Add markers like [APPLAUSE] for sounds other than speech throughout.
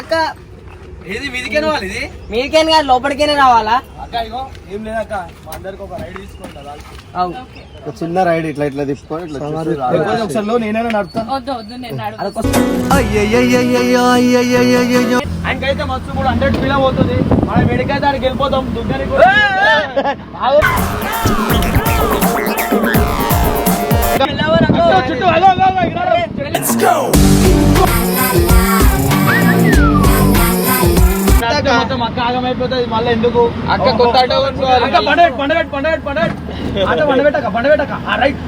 అక్క. ఇది మీదికే వాళ్ళు ఇది? మీకేనా కాదు లోపలికేనే రావాలా? అక్క ఇగో ఏం లేదక్క మా అందరికి ఒక రైడ్ తీసుకుంటా అవు ఒక చిన్న రైడ్ ఇట్లా ఇట్లా తిప్పుకొని ఇట్లా. ఒకసారి లో నేనైనా నడుపుతా. వద్దు వద్దు నేను నడు అదొక ఆయనకైతే మస్తు కూడా హండ్రెడ్ ఫీల్ అవుతుంది. మనం వెడికైతే ఆడికి వెళ్ళిపోతాం దుగ్గని చుట్టూ అగో అక్క. మొత్తం అక్క ఆగమైపోతుంది మళ్ళీ ఎందుకు? అక్క కొత్త ఆటో కొనుక్కోవాలి. అక్క పండగ పండగ పండగ పండగ ఆటో పండగట్టక పండగట్టక రైట్.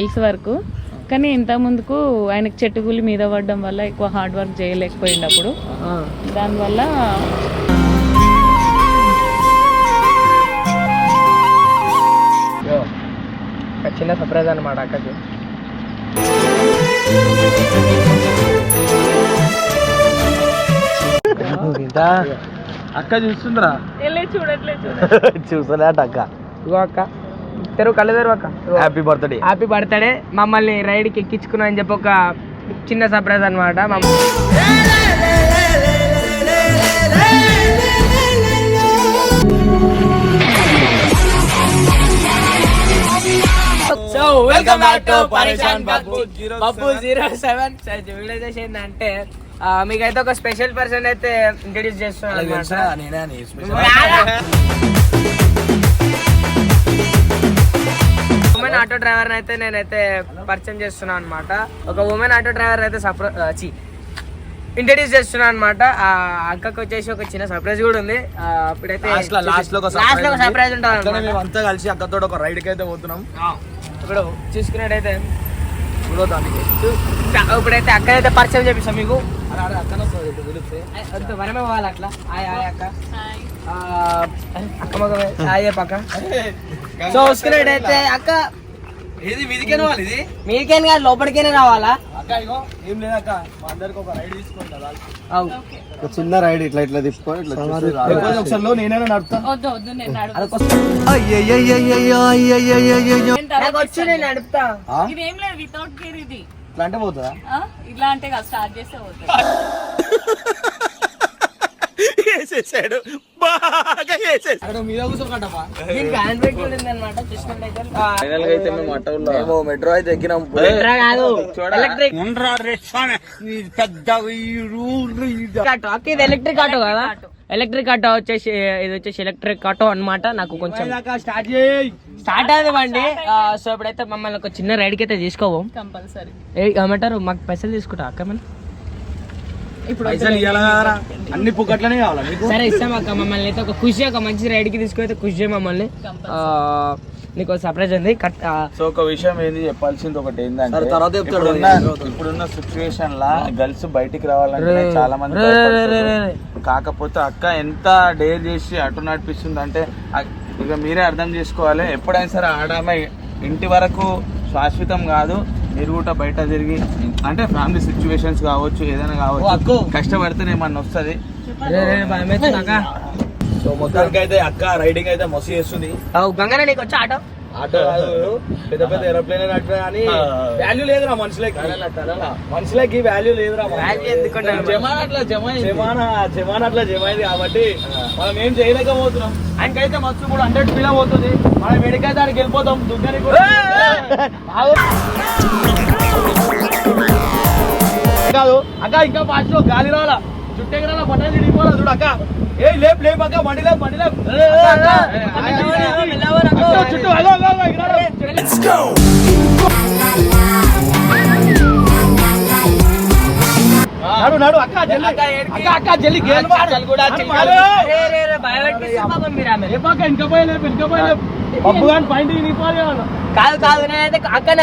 వీక్స్ వరకు. కానీ ఇంత ముందుకు ఆయనకు చెట్టుగులి మీద పడడం వల్ల ఎక్కువ హార్డ్ వర్క్ చేయలేకపోయిండు అప్పుడు. దానివల్ల చిన్న సర్ప్రైజ్ అనమాట అక్కకి అక్క చూస్తుందిరా చూడ చూసలేట అక్క ఇగో అక్క తెరువు కళ్ళు తెరువు అక్క హ్యాపీ బర్త్డే హ్యాపీ బర్త్డే మమ్మల్ని రైడ్కి ఎక్కించుకున్నా అని చెప్పి ఒక చిన్న సర్ప్రైజ్ అనమాట సో వెల్కమ్ బ్యాక్ టు పరిశాన్ బబ్బు బబ్బు జీరో సెవెన్ మీకైతే ఒక స్పెషల్ పర్సన్ అయితే ఇంట్రడ్యూస్ చేస్తున్నాను ఉమెన్ ఆటో డ్రైవర్ అయితే నేనైతే పరిచయం చేస్తున్నాను అనమాట ఒక ఉమెన్ ఆటో డ్రైవర్ అయితే సప్ర చి ఇంట్రడ్యూస్ చేస్తున్నాను అనమాట ఆ అక్కకి వచ్చేసి ఒక చిన్న సర్ప్రైజ్ కూడా ఉంది. అప్పుడైతే లాస్ట్లో సర్ప్రైజ్ ఉంటుంది అంతా కలిసి అక్కతో ఒక రైడ్కి అయితే పోతున్నాం. ఇప్పుడు చూసుకున్నట్టయితే ఇప్పుడు దానికి ఇప్పుడైతే అక్కడైతే పరిచయం చేపిస్తాం మీకు. అక్కన వస్తుంది పోవాలి అట్లా. ఆయ్ ఆయ్ అక్క. ఆ, అక్క మగ ఆయే పక్క. [LAUGHS] సో చూసుకున్నట్టయితే అక్క ఇది మీదికే వాళ్ళు ఇది? మీకేనా కాదు లోపలికేనే రావాలా? అక్క ఇగో ఏం లేదక్క మా అందరికి ఒక రైడ్ తీసుకుంటా అవు. ఒక చిన్న రైడ్ ఇట్లా ఇట్లా తిప్పుకొని ఇట్లా చూసి రా. ఒకసారి లో నేనైనా నడుపుతా. వద్దు వద్దు నేను నేను నడుపుతా? ఇదేం లేదు వితౌట్ గేర్ ఇది. ఇట్లా అంటే పోతుందా? ఆ? ఇట్లా అంటే కాదు స్టార్ట్ చేస్తే పోతుంది [LAUGHS] అక్కడ మీద కూర్చోకంటప్పా దీనికి హ్యాండ్ బ్రేక్ కూడా ఉంది అనమాట చూసినట్టయితే ఆ, ఫైనల్గా అయితే మేము మెట్రో అయితే ఎక్కినాం ఎలక్ట్రిక్ ఆటో కదా. ఎలక్ట్రిక్ ఆటో వచ్చేసి ఇది వచ్చేసి ఎలక్ట్రిక్ ఆటో అన్నమాట. నాకు కొంచెం స్టార్ట్ ఆ, సో ఇప్పుడైతే మమ్మల్ని ఒక చిన్న రైడ్కి అయితే తీసుకోవు కంపల్సరీ ఏమంటారు? మాకు పైసలు తీసుకుంటా అక్క ఇప్పుడు పైసలు? అన్ని పుక్కట్లనే కావాలా మీకు సరే ఇస్తాం అక్క మమ్మల్ని. అయితే ఒక ఖుషి ఒక మంచి రైడ్కి తీసుకుని ఖుషి మమ్మల్ని. ఆ, నీకు సర్ప్రైజ్ ఉంది. కట్ ఆ, సో ఒక విషయం ఏంది చెప్పాల్సింది ఒకటి ఏంటంటే సరే, తర్వాత చెప్తాడు. ఇప్పుడున్న ఇప్పుడున్న సిచ్యువేషన్ లా గర్ల్స్ బయటికి రావాలంటే రే, చాలా మంది రే, రే, భయపడుతున్నారు. రే, రే. కాకపోతే అక్క ఎంత డేర్ చేసి అటు నడిపిస్తుంది అంటే ఇక మీరే అర్థం చేసుకోవాలి. ఎప్పుడైనా సరే ఆడామ ఇంటి వరకు శాశ్వతం కాదు. మీరు కూడా బయట తిరిగి అంటే ఫ్యామిలీ సిచ్యువేషన్స్ కావచ్చు ఏదైనా కావచ్చు అక్కు. కష్టపడితేనే ఏమన్నా వస్తుంది? సో మొత్తానికి అయితే అక్క రైడింగ్ అయితే మస్తు చేస్తుంది. ఆ, గంగనే నీకు వచ్చా ఆటో? ఆటో కాదు, పెద్ద పెద్ద ఏరోప్లేన్ నడిపా కానీ వాల్యూ లేదురా మనుషులకి. మనుషులకి వాల్యూ లేదురా? జమాన్ అట్లా జమ జమానా జమాన్ అట్లా జమ అయింది కాబట్టి మనం ఏం చేయలేకపోతున్నాం. ఆయనకైతే మస్తు కూడా హండ్రెడ్ ఫీల్ అవుతుంది. మనం వెడికైతే ఆడికి వెళ్ళిపోతాం. దుగ్గని కూడా. కాదు అక్క ఇంకా ఫాస్ట్లో గాలి రావాలా చుట్టే రావాలా పట్టాలి తిరిగిపోవాలా చూడు అక్క. ఏ లేపు లేపు అక్క బండి లేపు బండి లేపు. అక్క, అక్క, అక్క, చుట్టూ. నడు నడు అక్క జల్లి. అక్క అక్క జల్లి గేలు పప్పు కానీ పైన కాదు కాదు నేనైతే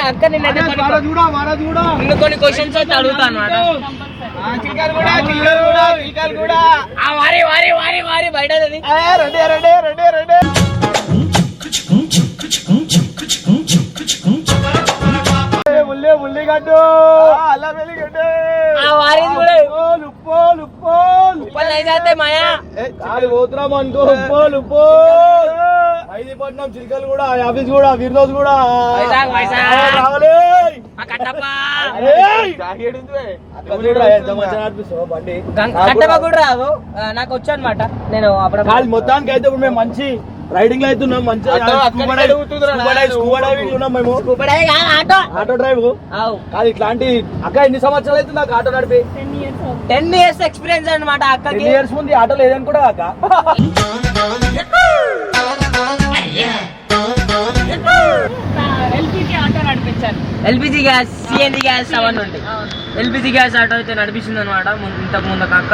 అక్క నిన్నైతే వారా చూడా చూడా. కొన్ని క్వశ్చన్స్ అయితే అడుగుతాను వారి వారి వారి వారి బయట రండి రండి రండి రండి. ఏ, ఉల్లి ఉల్లిగడ్డు అల్లం వెల్లిగడ్డ. ఆ వారి కూడా. ఉప్పోలు ఉప్పోలు ఉప్పోలు ఉప్పల్ కాదు పోతున్నాం అనుకో ఉప్పోలు ఉప్పో ఐదీపట్నం చిలికలు కూడా ఆఫీస్ కూడా వీర్దోస్ కూడా. వైజాగ్, వైజాగ్. ఆ, రావాలి! జాకెట్ ఉంది అక్క కూడా రాదు నాకు వచ్చు అనమాట నేను అప్పుడు మొత్తానికి అయితే ఇప్పుడు మేము మంచి రైడింగ్లో అయితే ఉన్నాం మంచి ఆటో. ఆటో డ్రైవ్ అవు. కాదు ఇట్లాంటి అక్క ఎన్ని సంవత్సరాలు అయితే నాకు ఆటో నడిపి? Ten years ten years experience అనమాట టెన్ అక్కకి. ఇయర్స్ ముందు ఆటో లేదని కూడా అక్క. ఎల్పిజి ఆటో నడిపించాను ఎల్పిజి గ్యాస్ సిఎన్జి గ్యాస్ అవన్నీ ఉంటాయి. ఎల్పిజి గ్యాస్ ఆటో అయితే నడిపిస్తుంది అనమాట ఇంతకు ముందు అక్క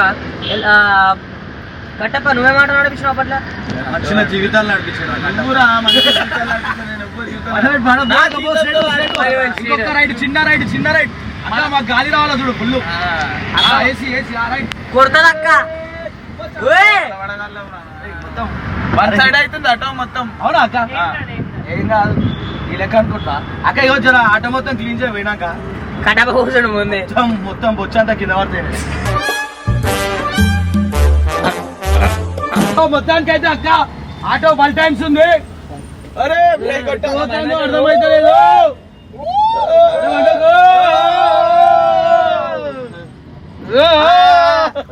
కట్టప్ప నువ్వేం ఆటో నడిపించినావు అప్పట్లో? చిన్న జీవితాలు రైడ్ చిన్న రైడ్ చిన్న రైడ్ అక్క. మాకు గాలి రావాలా చూడు ఫుల్ ఏసీ ఆ కొడుతుంది అక్క. మొత్తం వన్ సైడ్ అవుతుంది అటో మొత్తం. అవునా అక్క. ఏం కాదు. ఈ లెక్క అనుకుంటా. అక్క ఇవ్వ జర ఆటో మొత్తం క్లీన్ చేయ పోయినాక. కట్టప్ప కూర్చోడు ముందే మొత్తం బొచ్చంతా కింద పడితే మొత్తానికి అయితే అక్క ఆటో వన్ టైమ్స్ ఉంది అరే బ్రేక్. పోతుందో అర్థమైతలేదు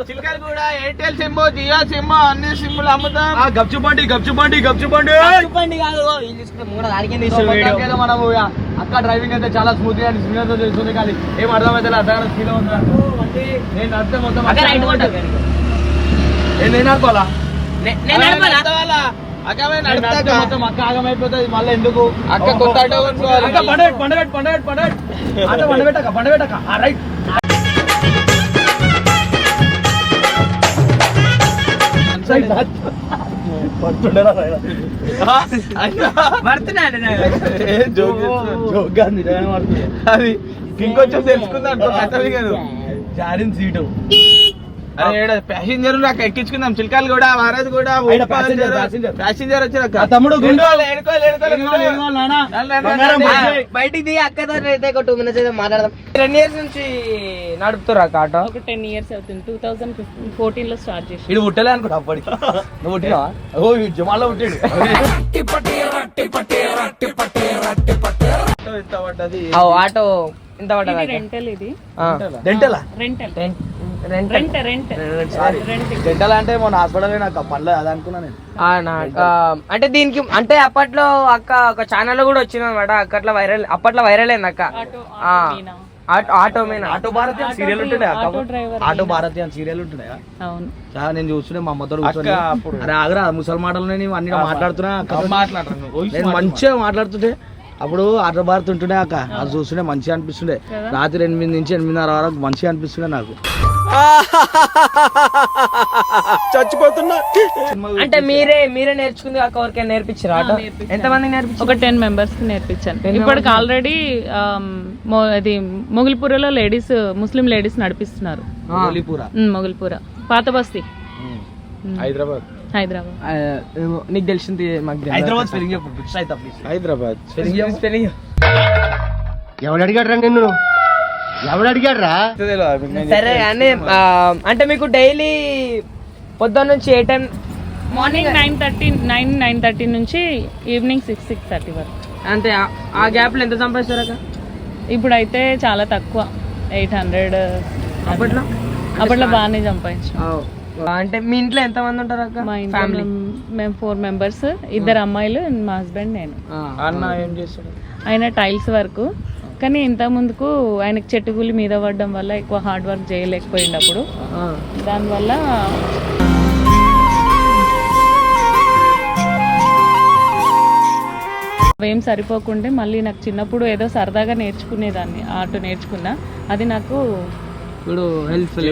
చిలకలు కూడా ఎయిర్టెల్ సిమ్ జియో సిమ్ అన్ని సిమ్లు అమ్ముతాం గప్చుబండి గప్చుబండి గప్చుబండి చెప్పండి కాదు వీళ్ళు అక్క డ్రైవింగ్ అయితే చాలా స్మూత్గా స్పీడ్తో చేస్తుంది కానీ ఏం అర్థమైతే అర్థం స్పీడ్ ఉంది నేను నడితే మొత్తం అక్క రైట్ కొట్టు. నేను నడపాలా? మొత్తం అక్క ఆగమైపోతుంది మళ్ళీ ఎందుకు? అక్క కొత్త ఆటో కొనుక్కోవాలి. అక్క పండబెట్టు పండబెట్టు పండబెట్టు పండబెట్టు ఆటో పండబెట్టక పండబెట్టక ఆ రైట్. నేను. అది ఇంకొంచెం తెలుసుకుందాం జారిన్ సీటు. ప్యాసింజర్ నాకు ఎక్కించుకుందాం. చిలకలు కూడా మహారాజ్ కూడా. ప్యాసింజర్ వచ్చారు ఆ తమ్ముడు. బయటికి దిగి అయితే ఒక టూ మినిట్స్ అయితే మాట్లాడదాం. టెన్ ఇయర్స్ నుంచి నడుపుతారు అక్క ఆటో? ఒక టెన్ ఇయర్స్ అవుతుంది. టూ థౌజండ్ ఫిఫ్టీన్ ఫోర్టీన్లో స్టార్ట్ చేసి ఇడు పుట్టలే అనుకుంటా అప్పటికి. నువ్వు పుట్టినా ఓ జమాల్లో పుట్టాడు. ఎంత పడ్డది? ఆటో ఇంత పడ్డది. రెంటల్ ఇది. Rental? Rent rent rent. Rent. Rent dental అంటే మొన్న హాస్పిటల్ నాకు పనులు అది అనుకున్నా నేను. ఆ, నా- ఆ, అంటే దీనికి అంటే అప్పట్లో అక్క ఒక ఛానల్లో కూడా వచ్చింది అనమాట అక్కట్లో వైరల్ అప్పట్లో వైరల్ అయింది అక్క. ఆటో ఆ, auto. Auto auto auto Bharati అని సీరియల్ ఉంటుండే అక్క. ఆటో డ్రైవర్ ఆటో భారతి అని సీరియల్ ఉంటుండే. అవును. చాలా నేను చూస్తుండే మా అమ్మతో అక్క కూర్చొని అప్పుడు. అరే ఆగరా ముసలి మాటలు నేను అన్ని మాట్లాడుతున్నా. అక్క మాట్లాడరు నువ్వు. నేను మంచిగా మాట్లాడుతుంటే అప్పుడు ఆటో భారతి ఉంటుండే అక్క. అది చూస్తుండే మంచిగా అనిపిస్తుండే. రాత్రి ఎనిమిది నుంచి ఎనిమిదిన్నర వరకు మంచిగా అనిపిస్తుండే నాకు. [LAUGHS] చచ్చిపోతున్నా. అంటే మీరే మీరే నేర్చుకుంది అక్క ఎవరికైనా నేర్పించారు ఆటో? నేర్పించాను. ఎంత మంది నేర్పించారు? ఒక టెన్ మెంబర్స్కి నేర్పించాను ఇప్పటికి ఆల్రెడీ అది మొగిల్పూరలో లేడీస్ ముస్లిం లేడీస్ నడిపిస్తున్నారు. ఉమ్, మొగిల్పూర. పాత బస్తీ. హైదరాబాద్. హైదరాబాద్. నీకు తెలిసింది మాకు. హైదరాబాద్ స్పెల్లింగ్ చెప్పు హైదరాబాద్. spelling చెప్పు. ఎవడు అడిగాడు రా నిన్ను? ఎవడు అడిగాడు రా సరే అని అంటే మీకు డైలీ పొద్దున్న నుంచి ఏ time morning nine thirty nine nine thirty నుంచి ఈవినింగ్ సిక్స్ సిక్స్ థర్టీ వరకు. అంటే ఆ- ఆ గ్యాప్లో ఎంత సంపాదిస్తారు అక్క? ఇప్పుడైతే చాలా తక్కువ. ఎయిట్ హండ్రెడ్ అప్పట్లో? అప్పట్లో బాగానే సంపాదించాం అంటే మీ ఇంట్లో ఎంత మంది ఉంటారు అక్క? మా ఇంట్లో ఫ్యామిలీ మేము- ఫోర్ మెంబర్స్ ఇద్దరు అమ్మాయిలు మా హస్బెండ్ నేను. అన్న ఏం చేస్తాడు? ఆయన టైల్స్ వర్క్ కానీ ఇంత ముందుకు ఆయనకు చెట్టుగులి మీద పడడం వల్ల ఎక్కువ హార్డ్ వర్క్ చేయలేకపోయింది అప్పుడు దానివల్ల అవేం సరిపోకుంటే మళ్ళీ నాకు చిన్నప్పుడు ఏదో సరదాగా నేర్చుకునేదాన్ని ఆటో నేర్చుకున్నా. అది నాకు ఇప్పుడు హెల్ప్ఫుల్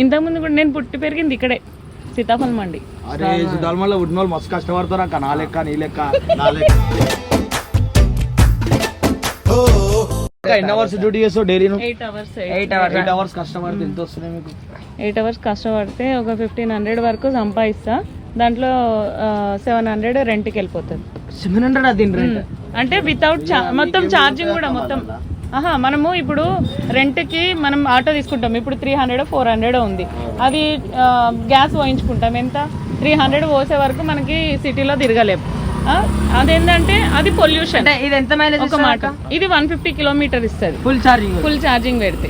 ఇంతకుముందు కూడా నేను పుట్టి పెరిగింది ఇక్కడే. సీతాఫలం మండి అరే సిద్ధార్థ ఉన్న వాళ్ళు మస్తు కష్టపడతారు అక్క. నా లెక్క నీ లెక్క నా లెక్క. అక్క, ఎన్ని అవర్స్ డ్యూటీ చేస్తావు daily eight hours eight hours eight hours కష్టపడితే ఎంత వస్తున్నాయి మీకు? ఎయిట్ అవర్స్ కష్టపడితే ఒక ఫిఫ్టీన్ హండ్రెడ్ వరకు సంపాదిస్తా. దాంట్లో సెవెన్ హండ్రెడ్ రెంట్కి వెళ్ళిపోతుంది. సెవెన్ హండ్రెడ్ అది రెంట్ అంటే వితౌట్ మొత్తం ఛార్జింగ్ కూడా మొత్తం. ఆహా మనము ఇప్పుడు రెంట్కి మనం ఆటో తీసుకుంటాం. ఇప్పుడు త్రీ హండ్రెడ్ ఫోర్ హండ్రెడ్ ఉంది. అది గ్యాస్ పోయించుకుంటాం. ఎంత? త్రీ హండ్రెడ్ పోసే వరకు మనకి సిటీలో తిరగలేము ఆ, అదేంటంటే అది పొల్యూషన్ అంటే ఇది ఎంత మైలేజ్ ఒక మాట. ఇది వన్ ఫిఫ్టీ కిలోమీటర్ ఇస్తుంది. ఫుల్ ఛార్జింగ్ ఫుల్ ఛార్జింగ్ పెడితే.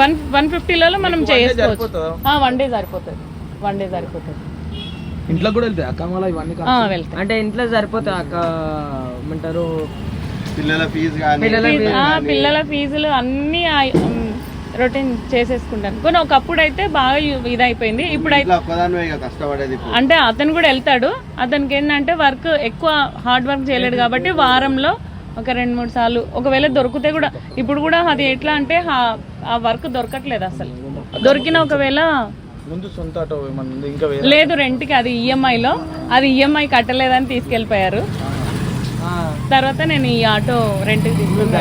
వన్ వన్ ఫిఫ్టీలలో మనం చేసుకోవచ్చు. వన్ డే సరిపోతుంది. వన్ డే సరిపోతుంది. ఇంట్లో కూడా వెళ్తాయి. అక్క మళ్ళీ ఇవన్నీ అంటే ఇంట్లో సరిపోతుంది అక్క ఏమంటారు? పిల్లల ఫీజు ఫీజులు అన్ని రొటీన్ చేసేసుకుంటాను. కొన్ని ఒకప్పుడు అయితే బాగా ఇదైపోయింది. ఇప్పుడు అయితే ఇట్లా ఒక్కదానివే ఇక కష్టపడేది ఇప్పుడు. అంటే అతను కూడా వెళ్తాడు. అతనికి ఏంటంటే వర్క్ ఎక్కువ హార్డ్ వర్క్ చేయలేడు కాబట్టి వారంలో ఒక రెండు మూడు సార్లు ఒకవేళ దొరికితే కూడా ఇప్పుడు కూడా అది ఎట్లా అంటే ఆ- వర్క్ దొరకట్లేదు అసలు. దొరికిన ఒకవేళ ముందు సొంత ఆటో ఇంకా లేదు రెంట్కి అది ఈఎంఐలో అది ఈఎంఐ కట్టలేదని తీసుకెళ్ళిపోయారు. తర్వాత నేను ఈ ఆటో రెంట్కి తీసుకున్నాను.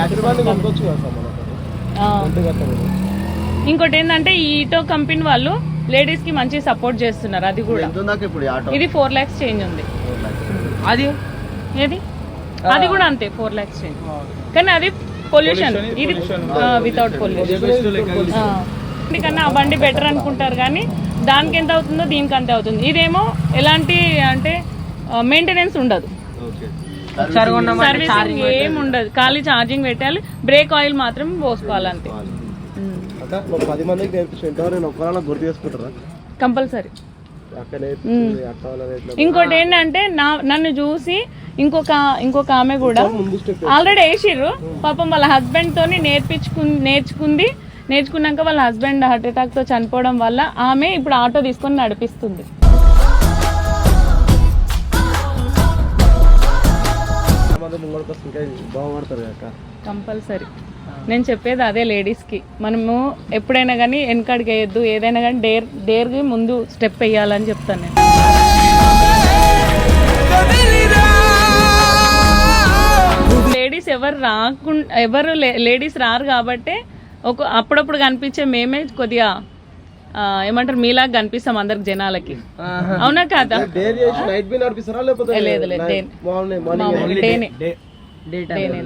ఆ. ఇంకోటి ఏంటంటే ఈ ఈటో కంపెనీ వాళ్ళు లేడీస్కి మంచి సపోర్ట్ చేస్తున్నారు అది కూడా. ఎంత ఉందాక ఇప్పుడు ఈ ఆటో? ఇది ఫోర్ లాక్స్ చేంజ్ ఉంది. అది? ఏది? అది కూడా అంతే ఫోర్ లాక్స్ చేంజ్. కానీ అది పొల్యూషన్. ఇది వితౌట్ పొల్యూషన్ ఎందుకన్నా ఆ బండి బెటర్ అనుకుంటారు కానీ దానికి ఎంత అవుతుందో దీనికి అంతే అవుతుంది. ఇదేమో ఎలాంటి అంటే మెయింటెనెన్స్ ఉండదు. సర్వీసింగ్ ఏం ఉండదు ఖాళీ ఛార్జింగ్ పెట్టాలి. బ్రేక్ ఆయిల్ మాత్రం పోసుకోవాలి. అంతే అక్క ఒక పది మందికి నేర్పించుంటావు నేను ఒక్కలా గుర్తు చేసుకుంటారా? కంపల్సరీ. ఇంకోటి ఏంటంటే నా నన్ను చూసి ఇంకొక ఇంకొక ఆమె కూడా ఆల్రెడీ వేసిర్రు. పాపం వాళ్ళ హస్బెండ్ తోని నేర్పించుకు నేర్చుకుంది. నేర్చుకున్నాక వాళ్ళ హస్బెండ్ హార్ట్ అటాక్తో చనిపోవడం వల్ల ఆమె ఇప్పుడు ఆటో తీసుకొని నడిపిస్తుంది. మంది ముంగడికి ఇంకా బాగుపడతారు అక్క? కంపల్సరీ. నేను చెప్పేది అదే లేడీస్కి. మనము ఎప్పుడైనా కానీ వెనకడికి వేయద్దు ఏదైనా కానీ డేర్ డేర్కి ముందు స్టెప్ వేయాలని చెప్తాను నేను. లేడీస్ ఎవరు రాకుండా ఎవరు లేడీస్ రారు కాబట్టి ఒక అప్పుడప్పుడు కనిపించే మేమే కొద్దిగా ఏమంటారు మీలాగా కనిపిస్తాం అందరికి జనాలకి. అవునా కాదా? లేదు లేదు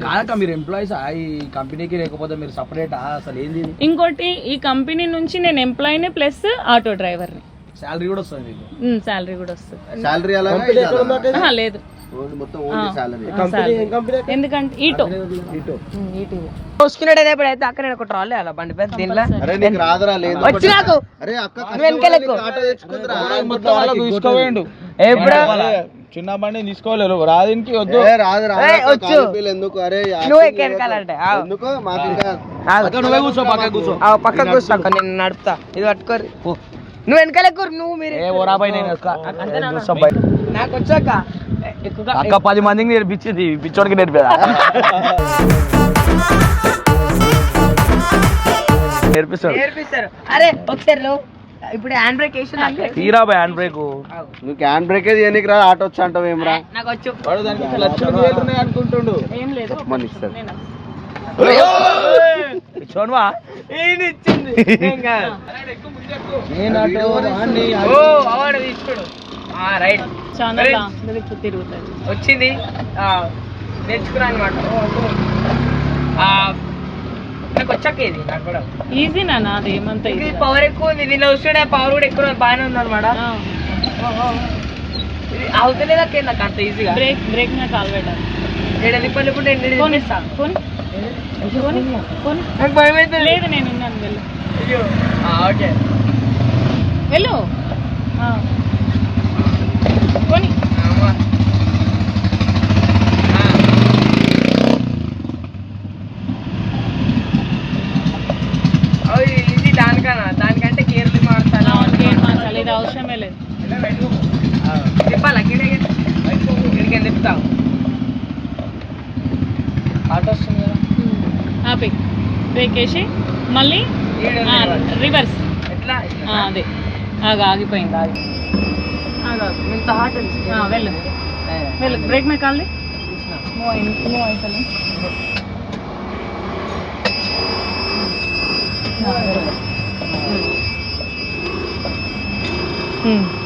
కాదక్క మీరు ఎంప్లాయీస్ ఈ కంపెనీకి లేకపోతే మీరు సపరేట్ అసలు ఏంది ఇంకోటి ఈ కంపెనీ నుంచి నేను ఎంప్లాయీని ప్లస్ ఆటో డ్రైవర్ని శాలరీ కూడా వస్తుంది మీకు? శాలరీ కూడా వస్తుంది. శాలరీ లేదు. ఎందుకంటే ఈటో. అక్కడ నేను ఒక ట్రాలీ అలా బండి పెద్ద దీనిలో అరే నీకు రాదురా లేదు. వచ్చి నాకు. అరే అక్క నువ్వు వెనకెళ్ళకు. ఆటో తెచ్చుకుందిరా. మొత్తం వాళ్ళకు తీసుకోవేయండు ఎప్పుడు చిన్న బండి తీసుకోలేరు. రాదినికి వద్దు. రాదు రా ఏయ్, వచ్చు. కాలిపీలు ఎందుకు? అరే నువ్వు మాకు కూర్చో పక్క కూర్చో. ఆ, పక్కకు కూర్చో. నేను నడుపుతా. ఇది పట్టుకోరు నువ్వు వెనకాలెక్కురు నువ్వు మీరు ఏ ఓరా పై నేను. నాకు వచ్చాక ఎక్కువగా అక్క పది మందికి నేర్పించింది పిచ్చోడికి నేర్పేదా? నేర్పిస్తాడు. నేర్పిస్తారు. అరే ఒకసారి నువ్వు ఇప్పుడు హ్యాండ్ బ్రేక్ వేసి నాకు తీరా బాయ్ హ్యాండ్ బ్రేక్. నువ్వు క్యాన్ బ్రేక్ చేయనీకి రా ఆటో వచ్చి అంటావు ఏమరా నాకు వచ్చు. వాడు దానికి లక్షలు అనుకుంటుండు. ఏం లేదు. మని ఇచ్చింది? అవార్డు తీసుకోడు. రైట్. తిరుగుతుంది. వచ్చింది. ఆ, నేర్చుకున్నా అనమాట. నాకు వచ్చాక ఇది నాకు కూడా. ఈజీ నాన్న అది ఏమంత ఇది ఈజీ పవర్ ఎక్కువ ఉంది దీనిలో వస్తుండే పవర్ కూడా ఎక్కువ బాగానే ఉంది అనమాట. ఇది అవుతలేదా నాకు అంత ఈజీగా బ్రేక్ బ్రేక్ మీద కాలు పెట్టాలి ఏడు రిప్పలు ఇప్పుడు నాకు భయం అవుతుంది లేదు నేను ఉన్నాను వెళ్ళు. అయ్యో. ఆ, ఓకే. వెళ్ళు. ఓ, ఇది దానికన్నా దానికంటే కేర్లు మారుతాను అవును, గేమ్ మార్చాలి ఇది అవసరమే లేదు. తిప్పాలా గిడే ఇక్కడికి తిప్పుతావు? ఆటో వస్తుంది కదా. ఆపి. బ్రేక్ వేసి మళ్ళీ. రివర్స్ అదే. ఆగా ఆగిపోయింది ఆగి. వెళ్ళు. వెళ్ళు. బ్రేక్ మీద కాలి మూవ్ అయింది మూవ్ అవుతాను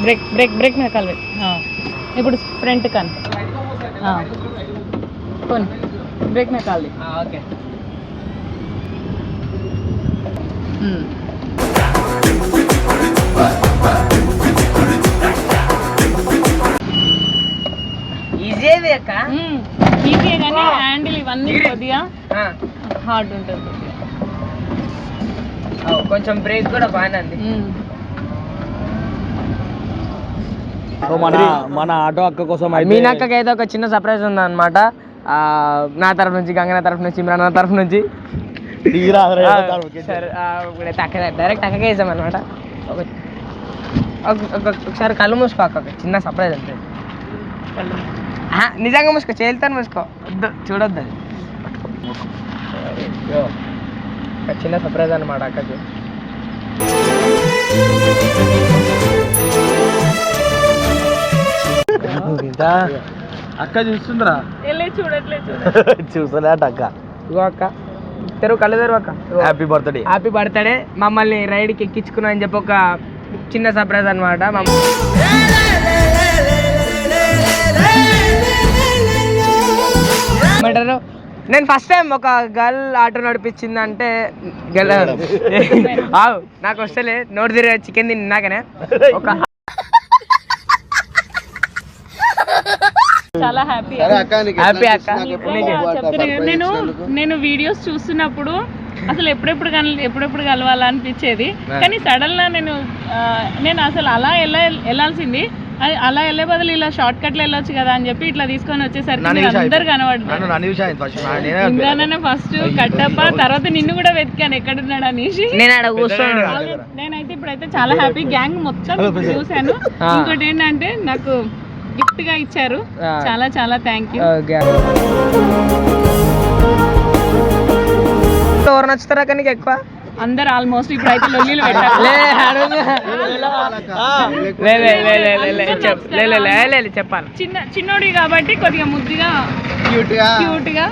బ్రేక్ బ్రేక్ బ్రేక్ మీద కాలు. ఇప్పుడు ఫ్రంట్ కన్. పోనీ. బ్రేక్ మీద కాలి ఓకే. ఉమ్. ఈజీ కానీ హ్యాండిల్ ఇవన్నీ కొద్దిగా హార్డ్ ఉంటుంది. కొంచెం బ్రేక్ కూడా బాగానే మన మన ఆటో అక్క కోసం మీనక్కకి అయితే ఒక చిన్న సర్ప్రైజ్ ఉంది అనమాట నా తరఫు నుంచి గంగన తరఫు నుంచి ఇమ్రాన్ తరఫు నుంచి. అక్క డైరెక్ట్ అక్కకే వేసాం అనమాట ఒకసారి కళ్ళు మూసుకో అక్క చిన్న సర్ప్రైజ్ అంతే. నిజంగా మూసుకో చేలుతాను మూసుకో. వద్దు చూడొద్దు అది. ఒక చిన్న సర్ప్రైజ్ అనమాట అక్కకి. అక్క చూస్తుందిరా. వెళ్ళి చూడట్లే చూడ చూసలేట అక్క ఇగో అక్క. తెరువు కళ్ళు తెరువు అక్క. హ్యాపీ బర్త్డే హ్యాపీ బర్త్డే మమ్మల్ని రైడ్కి ఎక్కించుకున్నా అని చెప్పి ఒక చిన్న సర్ప్రైజ్ అనమాట ఏమంటారు? నేను ఫస్ట్ టైం ఒక గర్ల్ ఆటో నడిపించింది అంటే గర్ల్ [LAUGHS] నాకు వస్తలే. నోటి తిరిగి చికెన్ తిని నాకనే ఒక చాలా హ్యాపీ హ్యాపీ అక్క నేను నేను వీడియోస్ చూస్తున్నప్పుడు అసలు ఎప్పుడెప్పుడు ఎప్పుడెప్పుడు కలవాలా అనిపించేది కానీ సడన్గా నేను నేను అసలు అలా వెళ్ళ వెళ్ళాల్సింది? అది అలా వెళ్ళే బదులు ఇలా షార్ట్ కట్లో వెళ్ళొచ్చు కదా అని చెప్పి ఇట్లా తీసుకొని వచ్చేసరికి అందరు చూసాను ఫస్ట్ కట్టప్ప తర్వాత నిన్ను కూడా వెతికాను. ఎక్కడున్నాడు అనేసి. నేనైతే ఇప్పుడైతే చాలా హ్యాపీ గ్యాంగ్ మొత్తం చూశాను. ఆ. ఇంకోటి ఏంటంటే నాకు గిఫ్ట్గా ఇచ్చారు. చాలా చాలా థ్యాంక్ యూ ఓకే ఎవరు నచ్చుతారా కానీ ఎక్కువ? అందరు ఆల్మోస్ట్ ఇప్పుడైతే లొల్లీలు పెట్టారు. [LAUGHS] లే అడుగు. లే, లే, లే, లే, లే, లే, చెప్- లే, లే, లే, లే, లే, చెప్పాలి. చిన్న చిన్నోడి కాబట్టి కొద్దిగా ముద్దుగా క్యూట్గా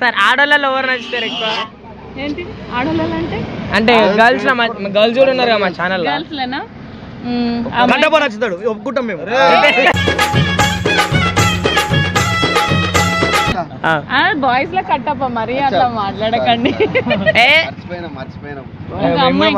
సరే ఆడవాళ్ళలో ఎవరు నచ్చుతారు ఎక్కువ? ఏంటి? ఆడవాళ్ళంటే అంటే? గర్ల్స్ గర్ల్స్ కూడా ఉన్నారు కదా మా ఛానల్ గర్ల్స్ లేనా గంటపా నచ్చుతాడు ఒప్పుకుంటాం మేము. బాయ్స్లో కట్టప్ప మరి అట్లా మాట్లాడకండి. ఒక అమ్మాయి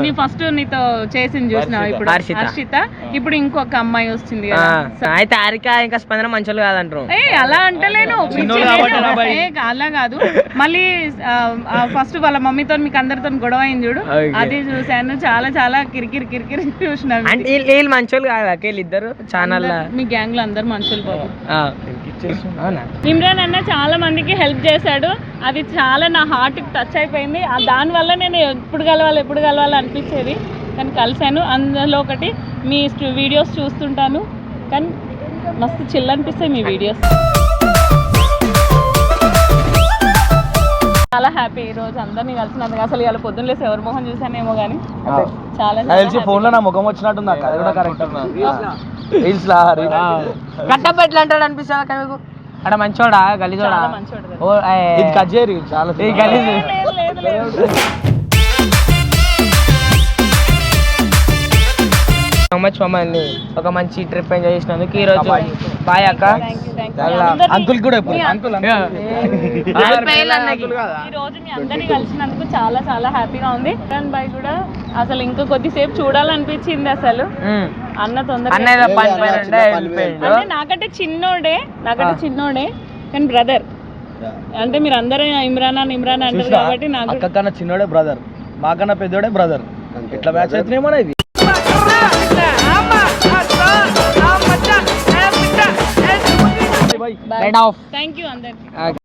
నీ ఫస్ట్ నీతో చేసింది చూసినావు ఇప్పుడు? హర్షిత. హర్షిత? ఇప్పుడు ఇంకొక అమ్మాయి వస్తుంది కదా. అయితే ఆరిక ఇంకా స్పందన మంచోళ్ళు కాదంటారు. ఏ అలా అంటలేను. కాబట్టి అలా భయ్. ఏ, అలా కాదు. మళ్ళీ ఫస్ట్ వాళ్ళ మమ్మీతో మీకు అందరితో గొడవ అయింది చూడు. Okay. అది చూశాను. చాలా చాలా కిరికిరి కిరికిరి చూసినాను. అంటే వీళ్ళు- వీళ్ళు మంచోళ్ళు కాదు అక్క వీళ్ళిద్దరు ఛానల్ మీ గ్యాంగ్లో అందరు మనుషులు బాబు. ఇమ్రాన్ అన్న చాలా మందికి హెల్ప్ చేశాడు. అది చాలా నా హార్ట్ టచ్ అయిపోయింది. ఆ దానివల్ల నేను ఎప్పుడు కలవాలి ఎప్పుడు కలవాలి అనిపించేది. కానీ కలిశాను. అందులో ఒకటి మీ వీడియోస్ చూస్తుంటాను. కానీ మస్తు చిల్ అనిపిస్తాయి మీ వీడియోస్ చాలా హ్యాపీ ఈ రోజు అందరినీ కలిసినందుకు. అసలు ఇవాళ పొద్దున్న లేసి ఎవరి మొహం చూసానేమో కానీ చాలా నాకు తెలిసి ఫోన్లో నా ముఖం వచ్చినట్టుంది అక్క అది కూడా కరెక్ట్ రీల్స్ లా కట్టప్ప ఎట్లా అంటాడు అనిపిస్తుంది మీకు అక్కడ మంచోడా? గలీజోడా. ఓ, ఇది చేయరు చాలా ఈ గలీజ్. లేదు, లేదు, లేదు. మచ్ మమ్మల్ని ఒక మంచి ట్రిప్ ఎంజాయ్ చేసినందుకు ఈ రోజు. బాయ్ అక్క. అంకుల్ కూడా అంకుల్. ఈ రోజు మీ అందరినీ కలిసినందుకు చాలా చాలా హ్యాపీగా ఉంది. బాయ్ కూడా అసలు ఇంకా కొద్దిసేపు చూడాలనిపించింది అసలు. అన్న తొందరగా అన్న ఏదో పని పైన ఉండే వెళ్ళిపోయిండు అంటే నాకంటే చిన్నోడే నాకంటే చిన్నోడే కానీ బ్రదర్ అంటే మీరు అందరూ ఇమ్రాన్ అని ఇమ్రాన్ అంటారు కాబట్టి నాకు అక్క కన్నా చిన్నోడే బ్రదర్ మాకన్నా పెద్దోడే బ్రదర్ ఇట్లా మ్యాచ్ అవుతున్నాయి ఇది రైట్ ఆఫ్ థ్యాంక్ యూ అందరికి.